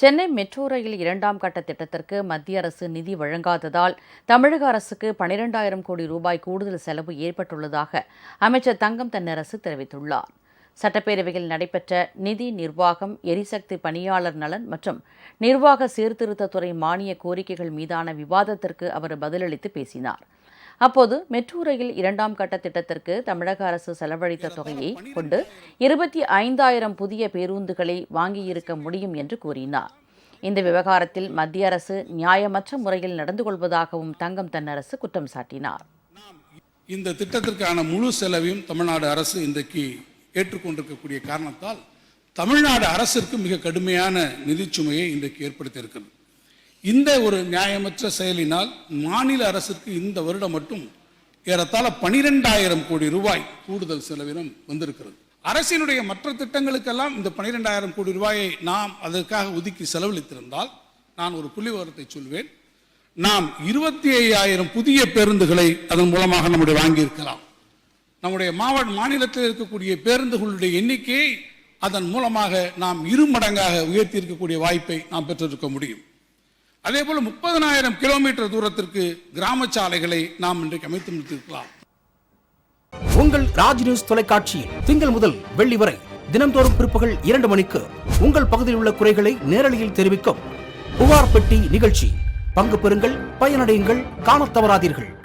Chennai metro rail இரண்டாம் கட்ட திட்டத்திற்கு மத்திய அரசு நிதி வழங்காததால் தமிழக அரசுக்கு பனிரெண்டாயிரம் கோடி ரூபாய் கூடுதல் செலவு ஏற்பட்டுள்ளதாக அமைச்சர் தங்கம் தென்னரசு தெரிவித்துள்ளார். சட்டப்பேரவையில் நடைபெற்ற நிதி நிர்வாகம் எரிசக்தி பணியாளர் நலன் மற்றும் நிர்வாக சீர்திருத்தத்துறை மானிய கோரிக்கைகள் மீதான விவாதத்திற்கு அவர் பதிலளித்து பேசினார். அப்போது மெட்ரோ ரயில் இரண்டாம் கட்ட திட்டத்திற்கு தமிழக அரசு செலவழித்த தொகையை கொண்டு இருபத்தி ஐந்தாயிரம் புதிய பேருந்துகளை வாங்கியிருக்க முடியும் என்று கூறினார். இந்த விவகாரத்தில் மத்திய அரசு நியாயமற்ற முறையில் நடந்து கொள்வதாகவும் தங்கம் தென்னரசு குற்றம் சாட்டினார். இந்த திட்டத்திற்கான முழு செலவையும் தமிழ்நாடு அரசு இன்றைக்கு ஏற்றுக்கொண்டிருக்கக்கூடிய காரணத்தால் தமிழ்நாடு அரசிற்கு மிக கடுமையான நிதிச்சுமையை இன்றைக்கு ஏற்படுத்தியிருக்கிறது. இந்த ஒரு நியாயமற்ற செயலினால் மாநில அரசுக்கு இந்த வருடம் மட்டும் ஏறத்தாழ பனிரெண்டாயிரம் கோடி ரூபாய் கூடுதல் செலவினம் வந்திருக்கிறது. அரசினுடைய மற்ற திட்டங்களுக்கெல்லாம் இந்த பனிரெண்டாயிரம் கோடி ரூபாயை நாம் அதற்காக ஒதுக்கி செலவழித்திருந்தால் நான் ஒரு புள்ளி விவரத்தை சொல்வேன். நாம் இருபத்தி ஐயாயிரம் புதிய பேருந்துகளை அதன் மூலமாக நம்முடைய வாங்கியிருக்கலாம். நம்முடைய மாவட்ட மாநிலத்தில் இருக்கக்கூடிய பேருந்துகளுடைய எண்ணிக்கையை அதன் மூலமாக நாம் இரு மடங்காக உயர்த்தி இருக்கக்கூடிய வாய்ப்பை நாம் பெற்றிருக்க முடியும். அதே போல முப்பதனாயிரம் கிலோமீட்டர் தூரத்திற்கு கிராம சாலைகளை நாம் இன்றைக்கு அமைத்து முடித்திருக்கலாம். உங்கள் ராஜ் நியூஸ் தொலைக்காட்சியில் திங்கள் முதல் வெள்ளி வரை தினம்தோறும் பிற்பகல் இரண்டு மணிக்கு உங்கள் பகுதியில் உள்ள குறைகளை நேரலையில் தெரிவிக்கும் புகார் பெட்டி நிகழ்ச்சி. பங்கு பெறுங்கள் பயனடையுங்கள் காணத் தவறாதீர்கள்.